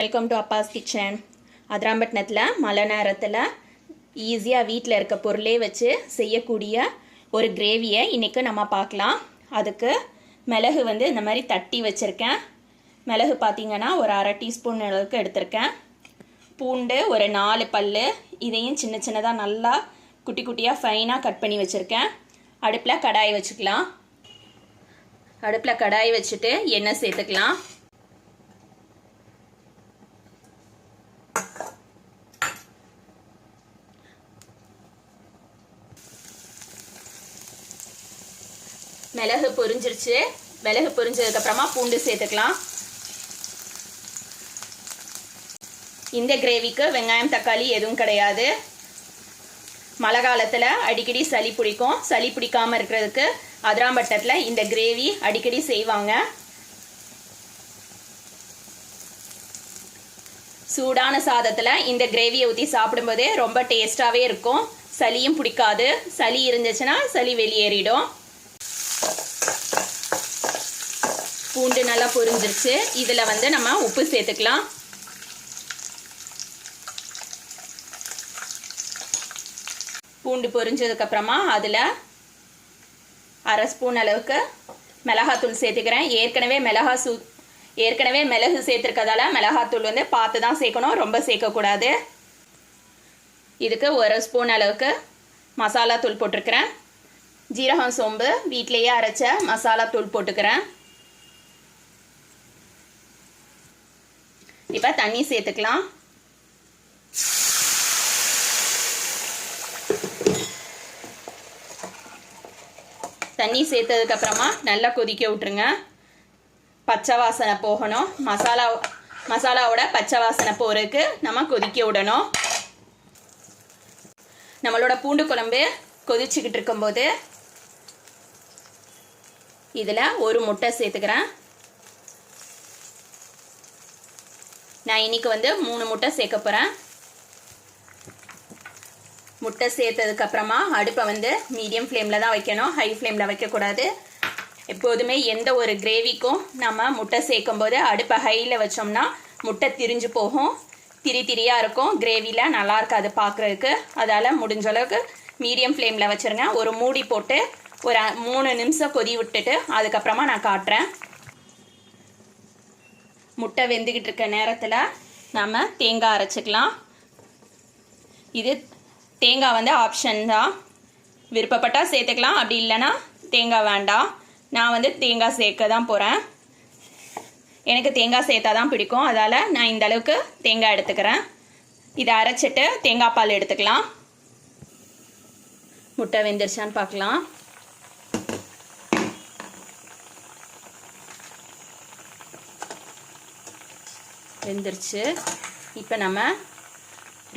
Welcome to Abbas kitchen அதிராம்பட்டினத்தில் மழை நேரத்தில் ஈஸியாக வீட்டில் இருக்க பொருளே வச்சு செய்யக்கூடிய ஒரு கிரேவியை இன்றைக்கி நம்ம பார்க்கலாம். அதுக்கு மிளகு வந்து இந்த மாதிரி தட்டி வச்சுருக்கேன். மிளகு பார்த்திங்கன்னா ஒரு அரை டீஸ்பூன் அளவுக்கு எடுத்திருக்கேன். பூண்டு ஒரு நாலு பல் இதையும் சின்ன சின்னதாக நல்லா குட்டி குட்டியாக ஃபைனாக கட் பண்ணி வச்சுருக்கேன். அடுப்பில் கடாய் வச்சுக்கலாம். அடுப்பில் கடாய் வச்சுட்டு எண்ணெய் சேர்த்துக்கலாம். மிளகு பொரிஞ்சிருச்சு. மிளகு பொரிஞ்சதுக்கப்புறமா பூண்டு சேர்த்துக்கலாம். இந்த கிரேவிக்கு வெங்காயம் தக்காளி எதுவும் கிடையாது. மழை காலத்தில் அடிக்கடி சளி பிடிக்கும். சளி பிடிக்காமல் இருக்கிறதுக்கு அதிராம்பட்டத்தில் இந்த கிரேவி அடிக்கடி செய்வாங்க. சூடான சாதத்தில் இந்த கிரேவியை ஊற்றி சாப்பிடும்போதே ரொம்ப டேஸ்ட்டாகவே இருக்கும். சளியும் பிடிக்காது. சளி இருந்துச்சுன்னா சளி வெளியேறிடும். பூண்டு நல்லா பொரிஞ்சிருச்சு. இதில் வந்து நம்ம உப்பு சேர்த்துக்கலாம். பூண்டு பொரிஞ்சதுக்கப்புறமா அதில் அரை ஸ்பூன் அளவுக்கு மிளகாத்தூள் சேர்த்துக்கிறேன். ஏற்கனவே மிளகா சூ ஏற்கனவே மிளகு சேர்த்துருக்கதால மிளகாத்தூள் வந்து பார்த்து தான் சேர்க்கணும். ரொம்ப சேர்க்கக்கூடாது. இதுக்கு ஒரு ஸ்பூன் அளவுக்கு மசாலா தூள் போட்டிருக்கிறேன். ஜீரகம் சோம்பு வீட்டிலேயே அரைச்ச மசாலா தூள் போட்டுக்கிறேன். இப்போ தண்ணி சேர்த்துக்கலாம். தண்ணி சேர்த்ததுக்கப்புறமா நல்லா கொதிக்க விட்ருங்க பச்சை வாசனை போகணும். மசாலா மசாலாவோட பச்சை வாசனை போகிறதுக்கு நம்ம கொதிக்க விடணும். நம்மளோட பூண்டு குழம்பு கொதிச்சுக்கிட்டு இருக்கும்போது இதில் ஒரு முட்டை சேர்த்துக்கிறேன். நான் இன்னைக்கு வந்து மூணு முட்டை சேர்க்க போகிறேன் முட்டை சேர்த்ததுக்கப்புறமா அடுப்பை வந்து மீடியம் ஃப்ளேமில் தான் வைக்கணும். ஹை ஃப்ளேமில் வைக்கக்கூடாது. எப்போதுமே எந்த ஒரு கிரேவிக்கும் நம்ம முட்டை சேர்க்கும் போது அடுப்பை ஹையில் வச்சோம்னா முட்டை திரிஞ்சு போகும். திரி திரியாக இருக்கும். கிரேவியில் நல்லா இருக்காது பார்க்குறதுக்கு அதால் முடிஞ்ச அளவுக்கு மீடியம் ஃப்ளேமில் வச்சுருங்க. ஒரு மூடி போட்டு ஒரு மூணு நிமிஷம் கொதி விட்டுட்டு அதுக்கப்புறமா நான் காட்டுறேன். முட்டை வெந்துக்கிட்டு இருக்க நேரத்தில் நம்ம தேங்காய் அரைச்சிக்கலாம். இது தேங்காய் வந்து ஆப்ஷன் தான் விருப்பப்பட்டால் சேர்த்துக்கலாம். அப்படி இல்லைன்னா தேங்காய் வேண்டாம். நான் வந்து தேங்காய் சேர்க்க தான் போகிறேன் எனக்கு தேங்காய் சேர்த்தா தான் பிடிக்கும். அதால் நான் இந்த அளவுக்கு தேங்காய் எடுத்துக்கிறேன். இதை அரைச்சிட்டு தேங்காய் பால் எடுத்துக்கலாம். முட்டை வெந்துருச்சான்னு பார்க்கலாம். வெந்துருச்சு. இப்போ நம்ம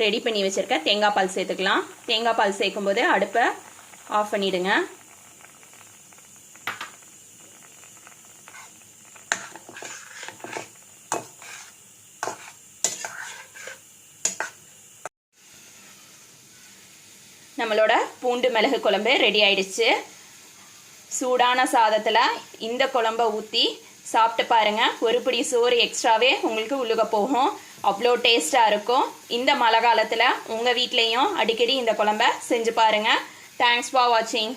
ரெடி பண்ணி வச்சுருக்க தேங்காய் பால் சேர்த்துக்கலாம். தேங்காய் பால் சேர்க்கும்போது அடுப்பை ஆஃப் பண்ணிவிடுங்க நம்மளோட பூண்டு மிளகு குழம்பு ரெடி ஆயிடுச்சு. சூடான சாதத்தில் இந்த குழம்ப ஊற்றி சாப்பிட்டு பாருங்கள் ஒரு பிடி சோறு எக்ஸ்ட்ராவே உங்களுக்கு உழுக போகும். அவ்வளோ டேஸ்ட்டாக இருக்கும். இந்த மழை காலத்தில் உங்கள் வீட்லேயும் அடிக்கடி இந்த குழம்ப செஞ்சு பாருங்கள் தேங்க்ஸ் ஃபார் வாட்சிங்